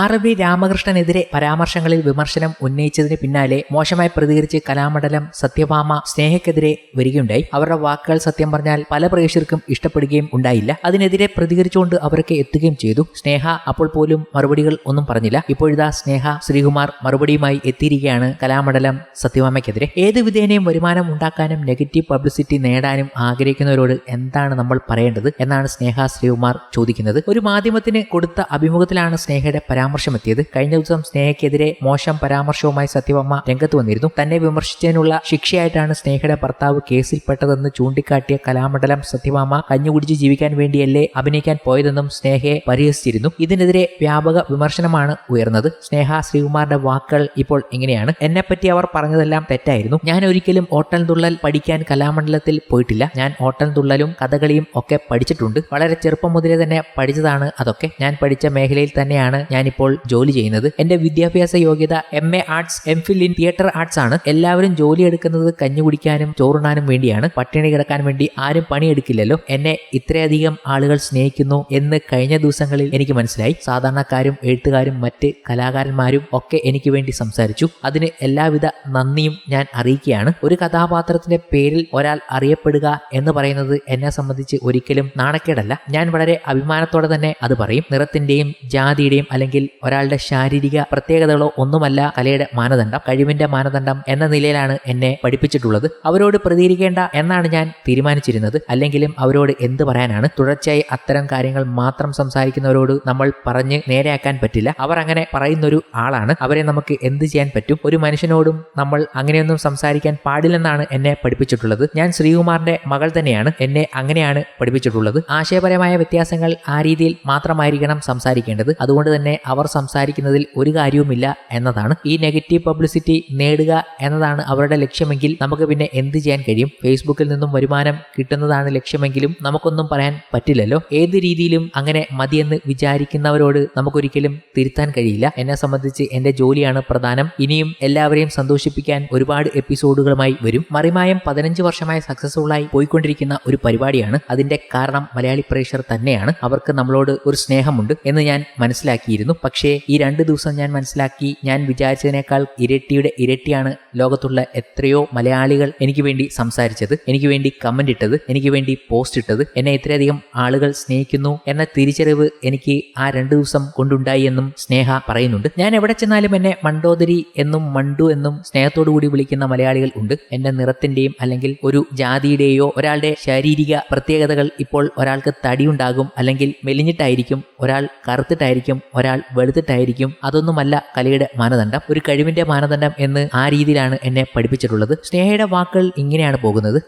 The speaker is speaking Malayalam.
ആർ വി രാമകൃഷ്ണനെതിരെ പരാമർശങ്ങളിൽ വിമർശനം ഉന്നയിച്ചതിന് പിന്നാലെ മോശമായി പ്രതികരിച്ച് കലാമണ്ഡലം സത്യഭാമ സ്നേഹയ്ക്കെതിരെ വരികയുണ്ടായി. അവരുടെ വാക്കുകൾ സത്യം പറഞ്ഞാൽ പല പ്രേക്ഷകർക്കും ഇഷ്ടപ്പെടുകയും ഉണ്ടായില്ല. അതിനെതിരെ പ്രതികരിച്ചുകൊണ്ട് അവരൊക്കെ എത്തുകയും ചെയ്തു. സ്നേഹ അപ്പോൾ പോലും മറുപടികൾ ഒന്നും പറഞ്ഞില്ല. ഇപ്പോഴിതാ സ്നേഹ ശ്രീകുമാർ മറുപടിയുമായി എത്തിയിരിക്കുകയാണ് കലാമണ്ഡലം സത്യഭാമയ്ക്കെതിരെ. ഏത് വിധേനയും വരുമാനം ഉണ്ടാക്കാനും നെഗറ്റീവ് പബ്ലിസിറ്റി നേടാനും ആഗ്രഹിക്കുന്നവരോട് എന്താണ് നമ്മൾ പറയേണ്ടത് എന്നാണ് സ്നേഹ ശ്രീകുമാർ ചോദിക്കുന്നത്. ഒരു മാധ്യമത്തിന് കൊടുത്ത അഭിമുഖത്തിലാണ് സ്നേഹയുടെ പരാമർശമെത്തിയത്. കഴിഞ്ഞ ദിവസം സ്നേഹയ്ക്കെതിരെ മോശം പരാമർശവുമായി സത്യവമ്മ രംഗത്ത് വന്നിരുന്നു. തന്നെ വിമർശിച്ചതിനുള്ള ശിക്ഷയായിട്ടാണ് സ്നേഹയുടെ ഭർത്താവ് കേസിൽപ്പെട്ടതെന്ന് ചൂണ്ടിക്കാട്ടിയ കലാമണ്ഡലം സത്യഭാമ കഞ്ഞുകുടിച്ച് ജീവിക്കാൻ വേണ്ടിയല്ലേ അഭിനയിക്കാൻ പോയതെന്നും സ്നേഹയെ പരിഹസിച്ചിരുന്നു. ഇതിനെതിരെ വ്യാപക വിമർശനമാണ് ഉയർന്നത്. സ്നേഹ ശ്രീകുമാറിന്റെ വാക്കുകൾ ഇപ്പോൾ ഇങ്ങനെയാണ്. എന്നെപ്പറ്റി അവർ പറഞ്ഞതെല്ലാം തെറ്റായിരുന്നു. ഞാൻ ഒരിക്കലും ഓട്ടൽ തുള്ളൽ പഠിക്കാൻ കലാമണ്ഡലത്തിൽ പോയിട്ടില്ല. ഞാൻ ഓട്ടൽ തുള്ളലും കഥകളിയും ഒക്കെ പഠിച്ചിട്ടുണ്ട്. വളരെ ചെറുപ്പം മുതലേ തന്നെ പഠിച്ചതാണ് അതൊക്കെ. ഞാൻ പഠിച്ച മേഖലയിൽ തന്നെയാണ് ഞാനിപ്പോൾ ജോലി ചെയ്യുന്നത്. എന്റെ വിദ്യാഭ്യാസ യോഗ്യത M A arts M Phil in theatre arts ആണ്. എല്ലാവരും ജോലി എടുക്കുന്നത് കഞ്ഞു കുടിക്കാനും ചോറുണ്ണാനും വേണ്ടിയാണ്. പട്ടിണി കിടക്കാൻ വേണ്ടി ആരും പണിയെടുക്കില്ലല്ലോ. എന്നെ ഇത്രയധികം ആളുകൾ സ്നേഹിക്കുന്നു എന്ന് കഴിഞ്ഞ ദിവസങ്ങളിൽ എനിക്ക് മനസ്സിലായി. സാധാരണക്കാരും എഴുത്തുകാരും മറ്റ് കലാകാരന്മാരും ഒക്കെ എനിക്ക് വേണ്ടി സംസാരിച്ചു. അതിന് എല്ലാവിധ നന്ദിയും ഞാൻ അറിയിക്കുകയാണ്. ഒരു കഥാപാത്രത്തിന്റെ പേരിൽ ഒരാൾ അറിയപ്പെടുക എന്ന് പറയുന്നത് എന്നെ സംബന്ധിച്ച് ഒരിക്കലും നാണക്കേടല്ല. ഞാൻ വളരെ അഭിമാനത്തോടെ തന്നെ അത് പറയും. നിറത്തിന്റെയും ജാതിയുടെയും അല്ലെങ്കിൽ ഒരാളുടെ ശാരീരിക പ്രത്യേകതകളോ ഒന്നുമല്ല കലയുടെ മാനദണ്ഡം കഴിവിന്റെ മാനദണ്ഡം എന്ന നിലയിലാണ് എന്നെ പഠിപ്പിച്ചിട്ടുള്ളത്. അവരോട് പ്രതികരിക്കേണ്ട എന്നാണ് ഞാൻ തീരുമാനിച്ചിരുന്നത്. അല്ലെങ്കിലും അവരോട് എന്ത് പറയാനാണ്? തുടർച്ചയായി അത്തരം കാര്യങ്ങൾ മാത്രം സംസാരിക്കുന്നവരോട് നമ്മൾ പറഞ്ഞ് നേരെയാക്കാൻ പറ്റില്ല. അവർ അങ്ങനെ പറയുന്നൊരു ആളാണ്. അവരെ നമുക്ക് എന്ത് ചെയ്യാൻ പറ്റും? ഒരു മനുഷ്യനോടും നമ്മൾ അങ്ങനെയൊന്നും സംസാരിക്കാൻ പാടില്ലെന്നാണ് എന്നെ പഠിപ്പിച്ചിട്ടുള്ളത്. ഞാൻ ശ്രീകുമാറിന്റെ മകൾ തന്നെയാണ്. എന്നെ അങ്ങനെയാണ് പഠിപ്പിച്ചിട്ടുള്ളത്. ആശയപരമായ വ്യത്യാസങ്ങൾ ആ രീതിയിൽ മാത്രമായിരിക്കണം സംസാരിക്കേണ്ടത്. അതുകൊണ്ട് തന്നെ അവർ സംസാരിക്കുന്നതിൽ ഒരു കാര്യവുമില്ല എന്നതാണ്. ഈ നെഗറ്റീവ് പബ്ലിസിറ്റി നേടുക എന്നതാണ് അവരുടെ ലക്ഷ്യമെങ്കിൽ നമുക്ക് പിന്നെ എന്ത് ചെയ്യാൻ കഴിയും? ഫേസ്ബുക്കിൽ നിന്നും വരുമാനം കിട്ടുന്നതാണ് ലക്ഷ്യമെങ്കിലും നമുക്കൊന്നും പറയാൻ പറ്റില്ലല്ലോ. ഏത് രീതിയിലും അങ്ങനെ മതിയെന്ന് വിചാരിക്കുന്നവരോട് നമുക്കൊരിക്കലും തിരുത്താൻ കഴിയില്ല. എന്നെ സംബന്ധിച്ച് എന്റെ ജോലിയാണ് പ്രധാനം. ഇനിയും എല്ലാവരെയും സന്തോഷിപ്പിക്കാൻ ഒരുപാട് എപ്പിസോഡുകളുമായി വരും. മറിമായം പതിനഞ്ച് വർഷമായി സക്സസ്ഫുള്ളായി പോയിക്കൊണ്ടിരിക്കുന്ന ഒരു പരിപാടിയാണ്. അതിന്റെ കാരണം മലയാളി പ്രേക്ഷർ തന്നെയാണ്. അവർക്ക് നമ്മളോട് ഒരു സ്നേഹമുണ്ട് എന്ന് ഞാൻ മനസ്സിലാക്കിയിരുന്നു. പക്ഷേ ഈ രണ്ട് ദിവസം ഞാൻ മനസ്സിലാക്കി ഞാൻ വിചാരിച്ചതിനേക്കാൾ ഇരട്ടിയുടെ ഇരട്ടിയാണ് ലോകത്തുള്ള എത്രയോ മലയാളികൾ എനിക്ക് വേണ്ടി സംസാരിച്ചത് എനിക്ക് വേണ്ടി കമന്റ് ഇട്ടത് എനിക്ക് വേണ്ടി പോസ്റ്റ് ഇട്ടത് എന്നെ ഇത്രയധികം ആളുകൾ സ്നേഹിക്കുന്നു എന്ന തിരിച്ചറിവ് എനിക്ക് ആ രണ്ട് ദിവസം കൊണ്ടുണ്ടായി എന്നും സ്നേഹ പറയുന്നുണ്ട്. ഞാൻ എവിടെ ചെന്നാലും എന്നെ മണ്ടോദരി എന്നും മണ്ടു എന്നും സ്നേഹത്തോടു കൂടി വിളിക്കുന്ന മലയാളികൾ ഉണ്ട്. എന്റെ നിറത്തിന്റെയും അല്ലെങ്കിൽ ഒരു ജാതിയുടെയോ ഒരാളുടെ ശാരീരിക പ്രത്യേകതകൾ ഇപ്പോൾ ഒരാൾക്ക് തടിയുണ്ടാകും അല്ലെങ്കിൽ മെലിഞ്ഞിട്ടായിരിക്കും ഒരാൾ കറുത്തിട്ടായിരിക്കും ഒരാൾ വെളുത്തിട്ടായിരിക്കും അതൊന്നുമല്ല കലയുടെ മാനദണ്ഡം. ഒരു കഴിവിന്റെ മാനദണ്ഡം എന്ന് ആ രീതിയിലാണ് എന്നെ പഠിപ്പിച്ചിട്ടുള്ളത്. സ്നേഹയുടെ വാക്കുകൾ ഇങ്ങനെയാണ് പോകുന്നത്.